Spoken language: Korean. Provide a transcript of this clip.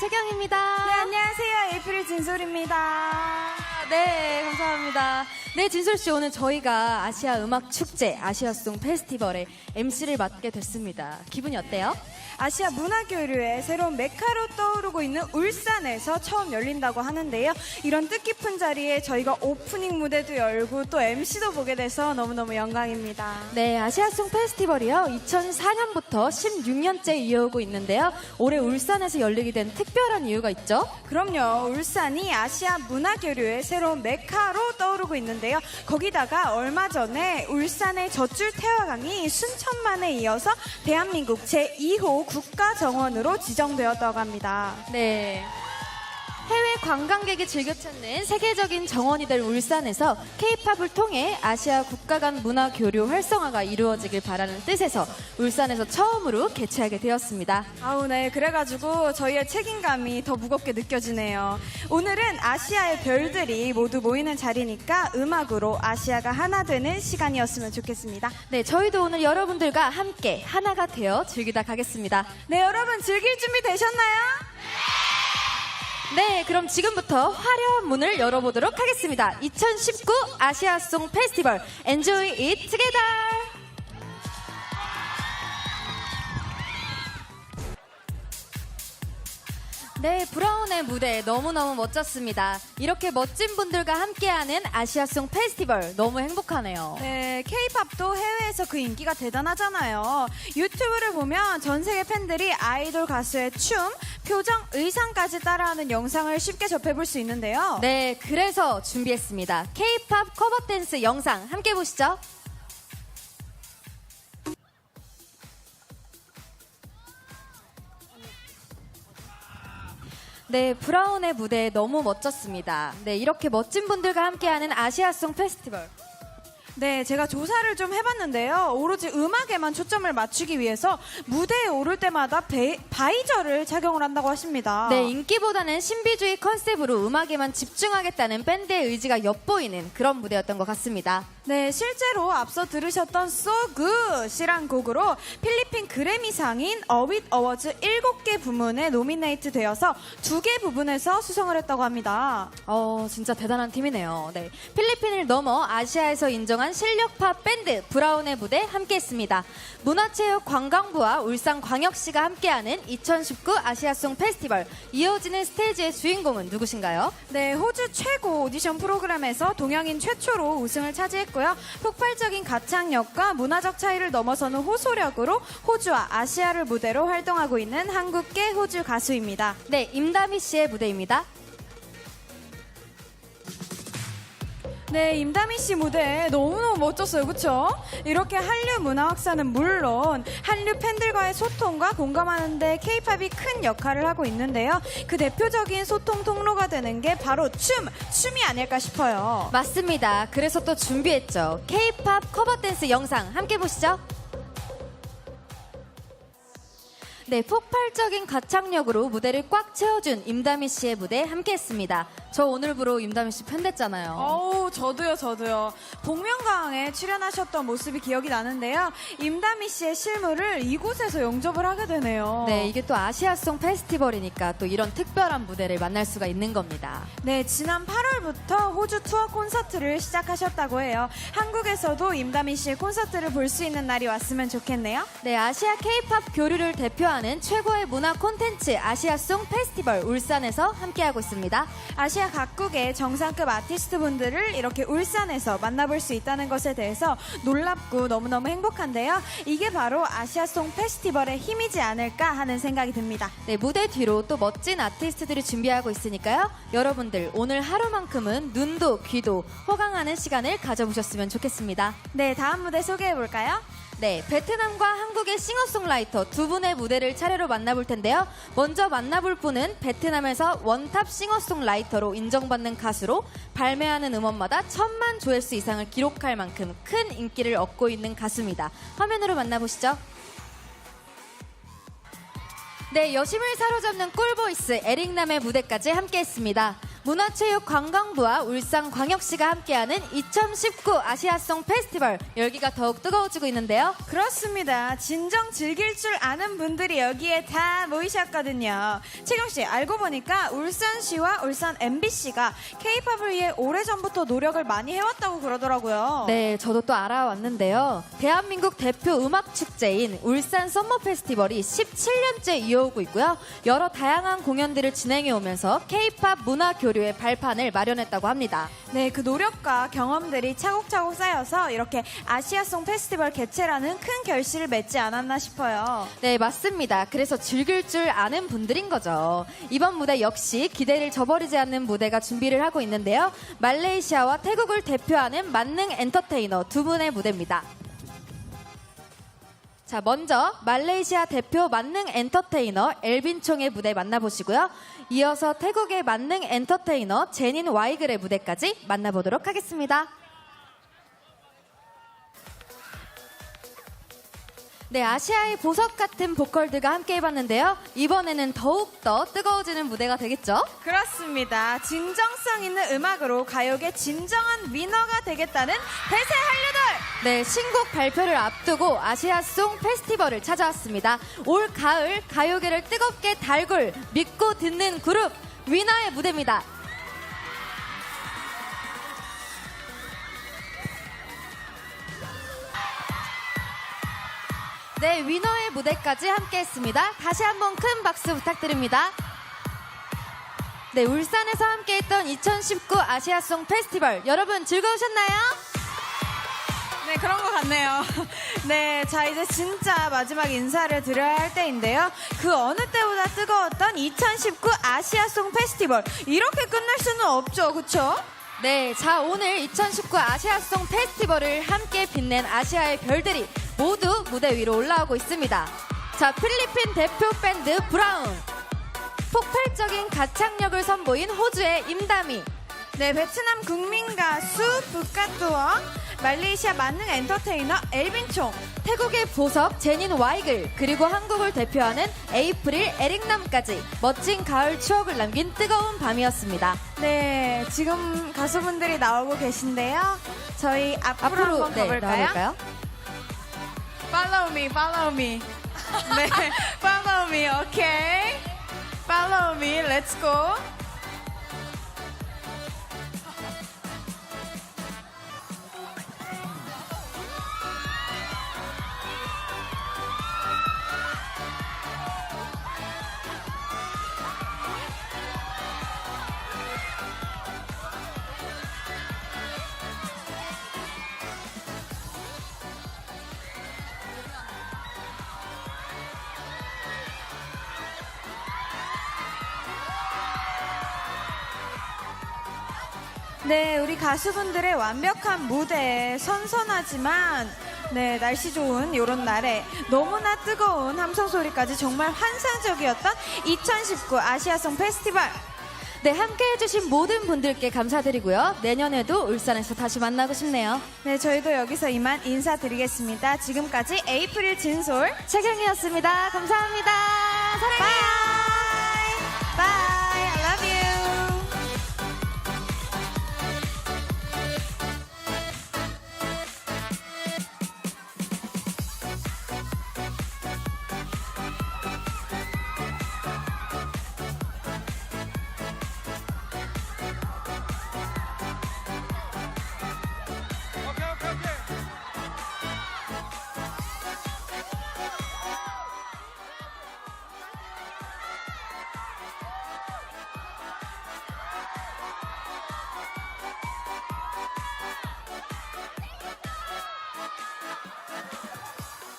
최경입니다. 네, 안녕하세요. 에이프릴 진솔입니다. 네, 감사합니다. 네, 진솔 씨 오늘 저희가 아시아 음악 축제 아시아송 페스티벌의 MC를 맡게 됐습니다. 기분이 어때요? 아시아 문화교류의 새로운 메카로 떠오르고 있는 울산에서 처음 열린다고 하는데요. 이런 뜻깊은 자리에 저희가 오프닝 무대도 열고 또 MC도 보게 돼서 너무너무 영광입니다. 네, 아시아송 페스티벌이요. 2004년부터 16년째 이어오고 있는데요. 올해 울산에서 열리게 된 특별한 이유가 있죠? 그럼요. 울산이 아시아 문화교류의 새로운 메카로 떠오르고 있는데요. 거기다가 얼마 전에 울산의 젖줄 태화강이 순천만에 이어서 대한민국 제2호 국가 정원으로 지정되었다고 합니다. 네. 해외 관광객이 즐겨 찾는 세계적인 정원이 될 울산에서 케이팝을 통해 아시아 국가 간 문화 교류 활성화가 이루어지길 바라는 뜻에서 울산에서 처음으로 개최하게 되었습니다. 아우, 네. 그래가지고 저희의 책임감이 더 무겁게 느껴지네요. 오늘은 아시아의 별들이 모두 모이는 자리니까 음악으로 아시아가 하나 되는 시간이었으면 좋겠습니다. 네, 저희도 오늘 여러분들과 함께 하나가 되어 즐기다 가겠습니다. 네, 여러분 즐길 준비 되셨나요? 네, 그럼 지금부터 화려한 문을 열어보도록 하겠습니다. 2019 아시아송 페스티벌 Enjoy It Together! 네, 브라운의 무대 너무너무 멋졌습니다. 이렇게 멋진 분들과 함께하는 아시아송 페스티벌 너무 행복하네요. 네, 케이팝도 해외에서 그 인기가 대단하잖아요. 유튜브를 보면 전 세계 팬들이 아이돌 가수의 춤, 표정, 의상까지 따라하는 영상을 쉽게 접해볼 수 있는데요. 네, 그래서 준비했습니다. K-팝 커버 댄스 영상 함께 보시죠. 네, 브라운의 무대 너무 멋졌습니다. 네, 이렇게 멋진 분들과 함께하는 아시아송 페스티벌. 네, 제가 조사를 좀 해봤는데요. 오로지 음악에만 초점을 맞추기 위해서 무대에 오를 때마다 베- 바이저를 착용을 한다고 하십니다. 네, 인기보다는 신비주의 컨셉으로 음악에만 집중하겠다는 밴드의 의지가 엿보이는 그런 무대였던 것 같습니다. 네, 실제로 앞서 들으셨던 So Good이란 곡으로 필리핀 그래미상인 어윗 어워즈 7개 부문에 노미네이트 되어서 2개 부분에서 수상을 했다고 합니다. 어, 진짜 대단한 팀이네요. 네. 필리핀을 넘어 아시아에서 인정한 실력파 밴드 브라운의 무대 함께 했습니다. 문화체육관광부와 울산광역시가 함께하는 2019 아시아송 페스티벌. 이어지는 스테이지의 주인공은 누구신가요? 네, 호주 최고 오디션 프로그램에서 동양인 최초로 우승을 차지했고요. 폭발적인 가창력과 문화적 차이를 넘어서는 호소력으로 호주와 아시아를 무대로 활동하고 있는 한국계 호주 가수입니다. 네, 임다미 씨의 무대입니다. 네, 임다미 씨 무대 너무너무 멋졌어요. 그쵸? 이렇게 한류 문화 확산은 물론 한류 팬들과의 소통과 공감하는데 케이팝이 큰 역할을 하고 있는데요. 그 대표적인 소통 통로가 되는 게 바로 춤! 춤이 아닐까 싶어요. 맞습니다. 그래서 또 준비했죠. K-팝 커버 댄스 영상 함께 보시죠. 네, 폭발적인 가창력으로 무대를 꽉 채워준 임다미 씨의 무대 함께 했습니다. 저 오늘부로 임다미 씨 팬 됐잖아요. 어우, 저도요, 저도요. 복면가왕에 출연하셨던 모습이 기억이 나는데요. 임다미 씨의 실물을 이곳에서 영접을 하게 되네요. 네, 이게 또 아시아송 페스티벌이니까 또 이런 특별한 무대를 만날 수가 있는 겁니다. 네, 지난 8월부터 호주 투어 콘서트를 시작하셨다고 해요. 한국에서도 임다미 씨의 콘서트를 볼 수 있는 날이 왔으면 좋겠네요. 네, 아시아 케이팝 교류를 대표하는 최고의 문화 콘텐츠 아시아송 페스티벌 울산에서 함께하고 있습니다. 아시아 각국의 정상급 아티스트 분들을 이렇게 울산에서 만나볼 수 있다는 것에 대해서 놀랍고 너무너무 행복한데요. 이게 바로 아시아송 페스티벌의 힘이지 않을까 하는 생각이 듭니다. 네, 무대 뒤로 또 멋진 아티스트들이 준비하고 있으니까요. 여러분들 오늘 하루만큼은 눈도 귀도 호강하는 시간을 가져보셨으면 좋겠습니다. 네, 다음 무대 소개해 볼까요? 네, 베트남과 한국의 싱어송라이터 두 분의 무대를 차례로 만나볼 텐데요. 먼저 만나볼 분은 베트남에서 원탑 싱어송라이터로 인정받는 가수로 발매하는 음원마다 천만 조회수 이상을 기록할 만큼 큰 인기를 얻고 있는 가수입니다. 화면으로 만나보시죠. 네, 여심을 사로잡는 꿀보이스 에릭남의 무대까지 함께했습니다. 문화체육관광부와 울산광역시가 함께하는 2019 아시아송 페스티벌 열기가 더욱 뜨거워지고 있는데요. 그렇습니다. 진정 즐길 줄 아는 분들이 여기에 다 모이셨거든요. 채경 씨, 알고 보니까 울산시와 울산 MBC가 K-팝을 위해 오래전부터 노력을 많이 해왔다고 그러더라고요. 네, 저도 또 알아왔는데요. 대한민국 대표 음악 축제인 울산 썸머 페스티벌이 17년째 이어오고 있고요. 여러 다양한 공연들을 진행해 오면서 K-팝 문화 교류 의 발판을 마련했다고 합니다. 네, 그 노력과 경험들이 차곡차곡 쌓여서 이렇게 아시아송 페스티벌 개최라는 큰 결실을 맺지 않았나 싶어요. 네, 맞습니다. 그래서 즐길 줄 아는 분들인 거죠. 이번 무대 역시 기대를 저버리지 않는 무대가 준비를 하고 있는데요. 말레이시아와 태국을 대표하는 만능 엔터테이너 두 분의 무대입니다. 자, 먼저 말레이시아 대표 만능 엔터테이너 엘빈 총의 무대 만나보시고요. 이어서 태국의 만능 엔터테이너 제닌 와이글의 무대까지 만나보도록 하겠습니다. 네, 아시아의 보석 같은 보컬들과 함께 해봤는데요. 이번에는 더욱더 뜨거워지는 무대가 되겠죠? 그렇습니다. 진정성 있는 음악으로 가요계 진정한 위너가 되겠다는 대세 한류들! 네, 신곡 발표를 앞두고 아시아송 페스티벌을 찾아왔습니다. 올 가을 가요계를 뜨겁게 달굴 믿고 듣는 그룹 위너의 무대입니다. 네, 위너의 무대까지 함께 했습니다. 다시 한번 큰 박수 부탁드립니다. 네, 울산에서 함께 했던 2019 아시아송 페스티벌. 여러분 즐거우셨나요? 네, 그런 것 같네요. 네, 자, 이제 진짜 마지막 인사를 드려야 할 때인데요. 그 어느 때보다 뜨거웠던 2019 아시아송 페스티벌. 이렇게 끝날 수는 없죠, 그쵸? 네, 자 오늘 2019 아시아송 페스티벌을 함께 빛낸 아시아의 별들이 모두 무대 위로 올라오고 있습니다. 자, 필리핀 대표 밴드 브라운, 폭발적인 가창력을 선보인 호주의 임다미, 네, 베트남 국민 가수 부카뚜어, 말레이시아 만능 엔터테이너 엘빈총, 태국의 보석 제닌 와이글, 그리고 한국을 대표하는 에이프릴 에릭남까지 멋진 가을 추억을 남긴 뜨거운 밤이었습니다. 네, 지금 가수분들이 나오고 계신데요. 저희 앞으로, 앞으로 한번 네, 가볼까요? 나와볼까요? Follow me, follow me. follow me, okay? Follow me, let's go. 네, 우리 가수분들의 완벽한 무대 선선하지만 네, 날씨 좋은 이런 날에 너무나 뜨거운 함성 소리까지 정말 환상적이었던 2019 아시아송 페스티벌. 네, 함께 해주신 모든 분들께 감사드리고요. 내년에도 울산에서 다시 만나고 싶네요. 네, 저희도 여기서 이만 인사드리겠습니다. 지금까지 에이프릴 진솔 최경이었습니다. 감사합니다. 사랑해요. 바이. 바이.